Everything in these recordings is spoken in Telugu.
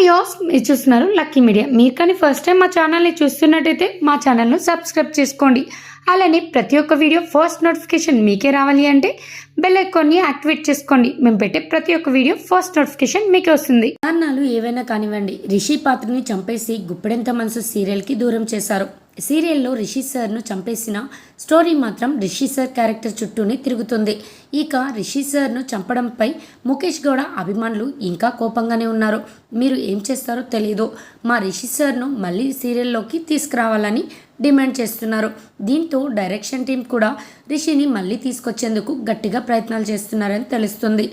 వ్యూస్ మీరు చూస్తున్నారు లక్కీ మీడియా మీరు కానీ ఫస్ట్ టైం మా ఛానల్ని చూస్తున్నట్టయితే మా ఛానల్ను సబ్స్క్రైబ్ చేసుకోండి. అలానే ప్రతి ఒక్క వీడియో ఫస్ట్ నోటిఫికేషన్ మీకే రావాలి అంటే బెల్ ఐకాన్ని యాక్టివేట్ చేసుకోండి. మేము పెట్టే ప్రతి ఒక్క వీడియో ఫస్ట్ నోటిఫికేషన్ మీకే వస్తుంది. కారణాలు ఏవైనా కానివ్వండి. రిషి పాత్రని చంపేసి గుప్పెడంత మనసు సీరియల్కి దూరం చేశారు. సీరియల్లో రిషి సార్ను చంపేసిన స్టోరీ మాత్రం రిషి సార్ క్యారెక్టర్ చుట్టూనే తిరుగుతుంది. ఇక రిషి సార్ను చంపడంపై ముఖేష్ గౌడ అభిమానులు ఇంకా కోపంగానే ఉన్నారు. మీరు ఏం చేస్తారో తెలియదు మా రిషి సార్ను మళ్ళీ సీరియల్లోకి తీసుకురావాలని డిమాండ్ చేస్తున్నారు. దీంతో డైరెక్షన్ టీం కూడా రిషిని మళ్ళీ తీసుకొచ్చేందుకు గట్టిగా ప్రయత్నాలు చేస్తున్నారని తెలుస్తుంది.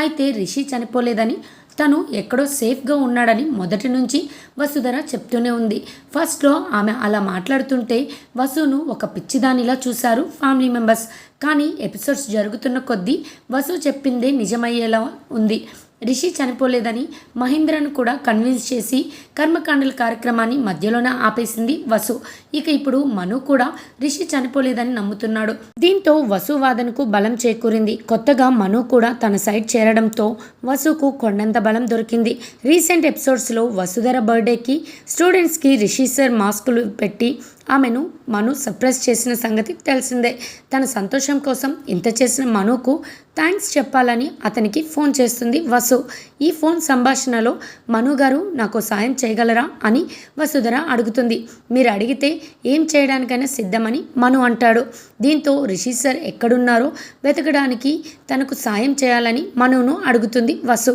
అయితే రిషి చనిపోలేదని తను ఎక్కడో సేఫ్గా ఉన్నాడని మొదటి నుంచి వసుధర చెప్తూనే ఉంది. ఫస్ట్లో ఆమె అలా మాట్లాడుతుంటే వసును ఒక పిచ్చిదానిలా చూశారు ఫ్యామిలీ మెంబర్స్ కానీ ఎపిసోడ్స్ జరుగుతున్న కొద్దీ వసు చెప్పిందే నిజమయ్యేలా ఉంది. రిషి చనిపోలేదని మహేంద్రను కూడా కన్విన్స్ చేసి కర్మకాండల కార్యక్రమాన్ని మధ్యలోనే ఆపేసింది వసు. ఇక ఇప్పుడు మను కూడా రిషి చనిపోలేదని నమ్ముతున్నాడు. దీంతో వసు వాదనకు బలం చేకూరింది. కొత్తగా మను కూడా తన సైడ్ చేరడంతో వసుకు కొండంత బలం దొరికింది. రీసెంట్ ఎపిసోడ్స్లో వసుధర బర్త్డేకి స్టూడెంట్స్కి రిషి సార్ మాస్కులు పెట్టి ఆమెను మను సర్ప్రైజ్ చేసిన సంగతి తెలిసిందే. తన సంతోషం కోసం ఇంత చేసిన మనుకు థ్యాంక్స్ చెప్పాలని అతనికి ఫోన్ చేస్తుంది వసు. ఈ ఫోన్ సంభాషణలో మను గారు నాకు సాయం చేయగలరా? అని వసుధర అడుగుతుంది. మీరు అడిగితే ఏం చేయడానికైనా సిద్ధమని మను అంటాడు. దీంతో రిషి సార్ ఎక్కడున్నారో వెతకడానికి తనకు సాయం చేయాలని మనును అడుగుతుంది వసు.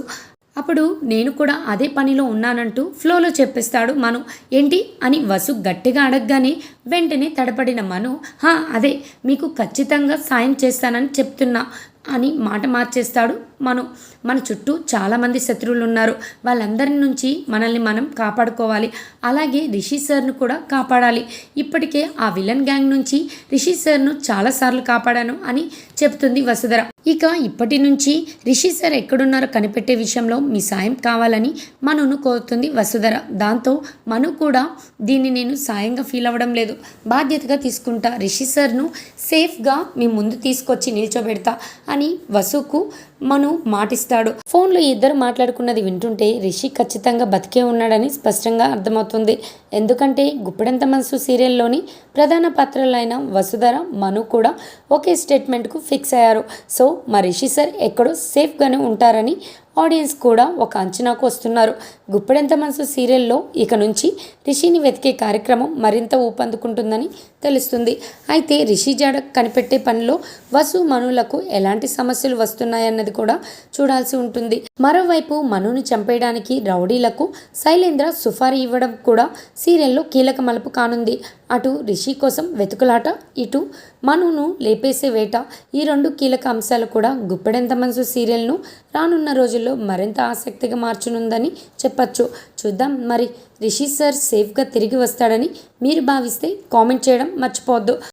అప్పుడు నేను కూడా అదే పనిలో ఉన్నానంటూ ఫ్లోలో చెప్పేస్తాడు మను. ఏంటి? అని వసు గట్టిగా అడగగానే వెంటనే తడపడిన మను. హా అదే మీకు ఖచ్చితంగా సాయం చేస్తానని చెప్తున్నా. అని మాట మార్చేస్తాడు. మనం మన చుట్టూ చాలామంది శత్రువులు ఉన్నారు వాళ్ళందరి నుంచి మనల్ని మనం కాపాడుకోవాలి. అలాగే రిషి సార్ను కూడా కాపాడాలి. ఇప్పటికే ఆ విలన్ గ్యాంగ్ నుంచి రిషి సార్ను చాలాసార్లు కాపాడాను అని చెప్తుంది వసుధర. ఇక ఇప్పటి నుంచి రిషి సార్ ఎక్కడున్నారో కనిపెట్టే విషయంలో మీ సాయం కావాలని మనును కోరుతుంది వసుధర. దాంతో మను కూడా దీన్ని నేను సాయంగా ఫీల్ అవ్వడం లేదు. బాధ్యతగా తీసుకుంటా. రిషి సార్ను సేఫ్గా మీ ముందు తీసుకొచ్చి నిల్చోబెడతా అని వసుకు మను మాటిస్తాడు. ఫోన్లో ఇద్దరు మాట్లాడుకున్నది వింటుంటే రిషి ఖచ్చితంగా బతికే ఉన్నాడని స్పష్టంగా అర్థమవుతుంది. ఎందుకంటే గుప్పెడంత మనసు సీరియల్లోని ప్రధాన పాత్రలైన వసుధర మను కూడా ఒకే స్టేట్మెంట్కు ఫిక్స్ అయ్యారు. సో మా రిషి సార్ ఎక్కడో సేఫ్గానే ఉంటారని ఆడియన్స్ కూడా ఒక అంచనాకు వస్తున్నారు. గుప్పెడంత మనసు సీరియల్లో ఇక నుంచి రిషిని వెతికే కార్యక్రమం మరింత ఊపందుకుంటుందని తెలుస్తుంది. అయితే రిషి జాడ కనిపెట్టే పనిలో వసు మనులకు ఎలాంటి సమస్యలు వస్తున్నాయన్నది కూడా చూడాల్సి ఉంటుంది. మరోవైపు మనుని చంపేయడానికి రౌడీలకు శైలేంద్ర సుఫారీ ఇవ్వడం కూడా సీరియల్లో కీలక మలుపు కానుంది. అటు రిషి కోసం వెతుకులాట ఇటు మనును లేపేసే వేట ఈ రెండు కీలక అంశాలు కూడా గుప్పెడంత మనసు సీరియల్ను రానున్న రోజుల్లో మరింత ఆసక్తిగా మార్చనుందని చెప్పచ్చు. చూద్దాం మరి రిషి సార్ సేఫ్గా తిరిగి వస్తాడని మీరు భావిస్తే కామెంట్ చేయడం మర్చిపోవద్దు.